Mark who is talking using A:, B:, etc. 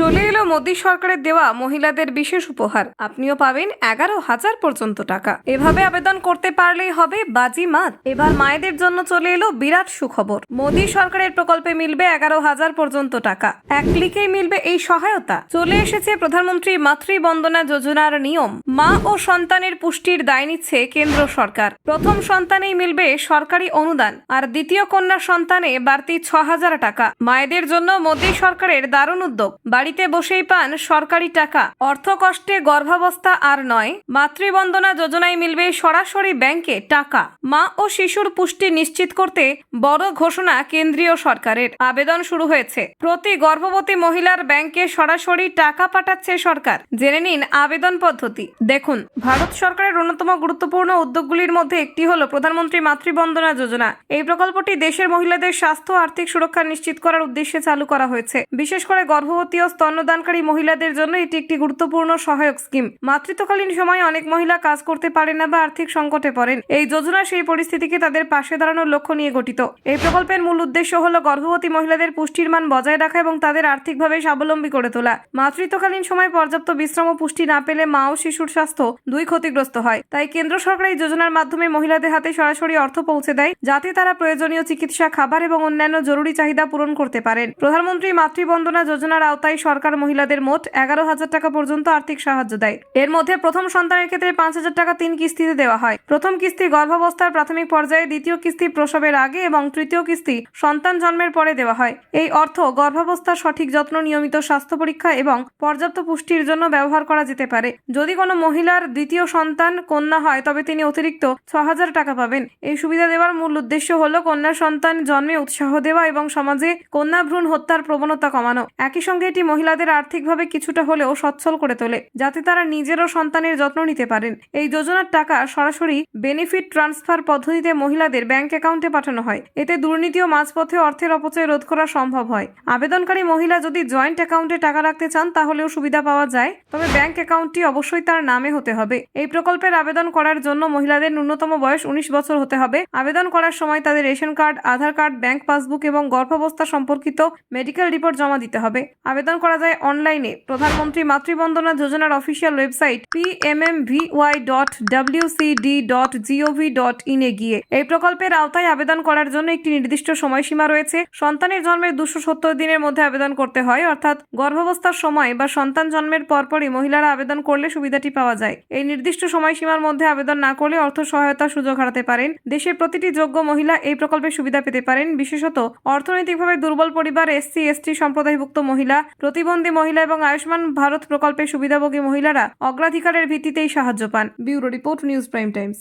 A: চলে এলো মোদী সরকারের দেওয়া মহিলাদের বিশেষ উপহার। আপনিও পাবেন এগারো হাজার পর্যন্ত টাকা। এভাবে আবেদন করতে পারলেই হবে বাজি মাত। এবার মায়েদের জন্য চলে এলো বিরাট সুখবর। মোদী সরকারের প্রকল্পে মিলবে এগারো হাজার পর্যন্ত টাকা। এক ক্লিকেই মিলবে এই সহায়তা। চলে এসেছে প্রধানমন্ত্রী মাতৃবন্দনা যোজনার নিয়ম। মা ও সন্তানের পুষ্টির দায় নিচ্ছে কেন্দ্র সরকার। প্রথম সন্তানেই মিলবে সরকারি অনুদান। আর দ্বিতীয় কন্যা সন্তানে বাড়তি ছ হাজার টাকা। মায়েদের জন্য মোদী সরকারের দারুণ উদ্যোগ। বাড়িতে বসেই পান সরকারি টাকা। অর্থ কষ্টে গর্ভাবস্থা আর নয়, মাতৃবন্দনা যোজনায় মিলবে সরাসরি ব্যাংকে টাকা। মা ও শিশুর পুষ্টি নিশ্চিত করতে বড় ঘোষণা কেন্দ্রীয় সরকারের। আবেদন শুরু হয়েছে। প্রতি গর্ভবতী মহিলার ব্যাংকে সরাসরি টাকা পাঠাচ্ছে সরকার। জেনে নিন আবেদন পদ্ধতি। দেখুন, ভারত সরকারের অন্যতম গুরুত্বপূর্ণ উদ্যোগগুলির মধ্যে একটি হল প্রধানমন্ত্রী মাতৃবন্দনা যোজনা। এই প্রকল্পটি দেশের মহিলাদের স্বাস্থ্য আর্থিক সুরক্ষা নিশ্চিত করার উদ্দেশ্যে চালু করা হয়েছে। বিশেষ করে গর্ভবতী ও স্তন্যদানকারী মহিলাদের জন্য এটি একটি গুরুত্বপূর্ণ সহায়ক স্কিম। মাতৃত্বকালীন সময়ে অনেক মহিলা কাজ করতে পারেন না বা আর্থিক সংকটে পড়েন। এই যোজনা সেই পরিস্থিতিকে তাদের পাশে দাঁড়ানোর লক্ষ্য নিয়ে গঠিত। এই প্রকল্পের মূল উদ্দেশ্য হল গর্ভবতী মহিলাদের পুষ্টির মান বজায় রাখা এবং তাদের আর্থিকভাবে স্বাবলম্বী করে তোলা। মাতৃত্বকালীন সময় পর্যাপ্ত বিশ্রাম ও পুষ্টি না পেলে মা ও শিশুর স্বাস্থ্য দুই ক্ষতিগ্রস্ত হয়। তাই কেন্দ্র সরকার এই যোজনার মাধ্যমে মহিলাদের হাতে সরাসরি অর্থ পৌঁছে দেয়, যাতে তারা প্রয়োজনীয় চিকিৎসা, খাবার এবং অন্যান্য জরুরি চাহিদা পূরণ করতে পারেন। প্রধানমন্ত্রী মাতৃবন্দনা যোজনার আওতায় সরকার মহিলাদের মোট এগারো হাজার টাকা পর্যন্ত আর্থিক সাহায্য দেয়। এর মধ্যে প্রথম সন্তানের ক্ষেত্রে পাঁচ হাজার টাকা তিন কিস্তিতে দেওয়া হয়। প্রথম কিস্তি গর্ভাবস্থার প্রাথমিক পর্যায়ে, দ্বিতীয় কিস্তি প্রসবের আগে এবং তৃতীয় কিস্তি সন্তান জন্মের পরে দেওয়া হয়। এই অর্থ গর্ভাবস্থার সঠিক যত্ন, নিয়মিত স্বাস্থ্য পরীক্ষা এবং পর্যাপ্ত পুষ্টির জন্য ব্যবহার করা যেতে পারে। যদি কোনো মহিলার দ্বিতীয় সন্তান কন্যা হয়, তবে তিনি অতিরিক্ত ছ হাজার টাকা পাবেন। এই সুবিধা দেওয়ার মূল উদ্দেশ্য হলো কন্যা সন্তান জন্মে উৎসাহ দেওয়া এবং সমাজে কন্যা ভ্রূণ হত্যার প্রবণতা কমানো। একই সঙ্গে এটি মহিলাদের আর্থিকভাবে কিছুটা হলেও সচ্ছল করে তোলে, যাতে তারা নিজেরও সন্তানের যত্ন নিতে পারেন। এই যোজনার টাকা সরাসরি বেনিফিট ট্রান্সফার পদ্ধতিতে মহিলাদের ব্যাংক অ্যাকাউন্টে পাঠানো হয়। এতে দুর্নীতি ও মাঝপথে অর্থের অপচয় রোধ করা সম্ভব হয়। আবেদনকারী মহিলা যদি জয়েন্ট অ্যাকাউন্টে টাকা রাখতে চান, তাহলেও সুবিধা পাওয়া যায়। তবে ব্যাংক অ্যাকাউন্টটি অবশ্যই তার নামে হতে হবে। এই প্রকল্পের আবেদন করার জন্য মহিলাদের ন্যূনতম বয়স উনিশ বছর হতে হবে। আবেদন করার সময় তাদের ration card, Aadhaar card, bank passbook এবং গর্ভাবস্থা সম্পর্কিত মেডিকেল রিপোর্ট জমা দিতে হবে। আবেদন করা যায় অনলাইনে। প্রধানমন্ত্রী মাতৃবন্দনা যোজনার official website PMMVY dot WCD dot GOV dot ইনে গিয়ে এই প্রকল্পের আওতায় আবেদন করার জন্য একটি নির্দিষ্ট সময়সীমা রয়েছে। সন্তানের জন্মের দুশো সত্তর দিনের মধ্যে আবেদন করতে হয়, অর্থাৎ গর্ভাবস্থার সময় বা সন্তান জন্মের পরপরই মহিলারা আবেদন করলে সুবিধাটি পাওয়া যায়। এই নির্দিষ্ট সময়সীমার মধ্যে আবেদন না করলে অর্থ সহায়তার সুযোগ হারাতে পারেন। দেশের প্রতিটি যোগ্য মহিলা এই প্রকল্পের সুবিধা পেতে পারেন। বিশেষত অর্থনৈতিকভাবে দুর্বল পরিবার এসসি, এসটি সম্প্রদায়ভুক্ত মহিলা প্রতিবন্ধী মহিলা এবং আয়ুষ্মান ভারত প্রকল্পের সুবিধাভোগী মহিলারা অগ্রাধিকারের ভিত্তিতেই সাহায্য পান। Bureau report, news prime times.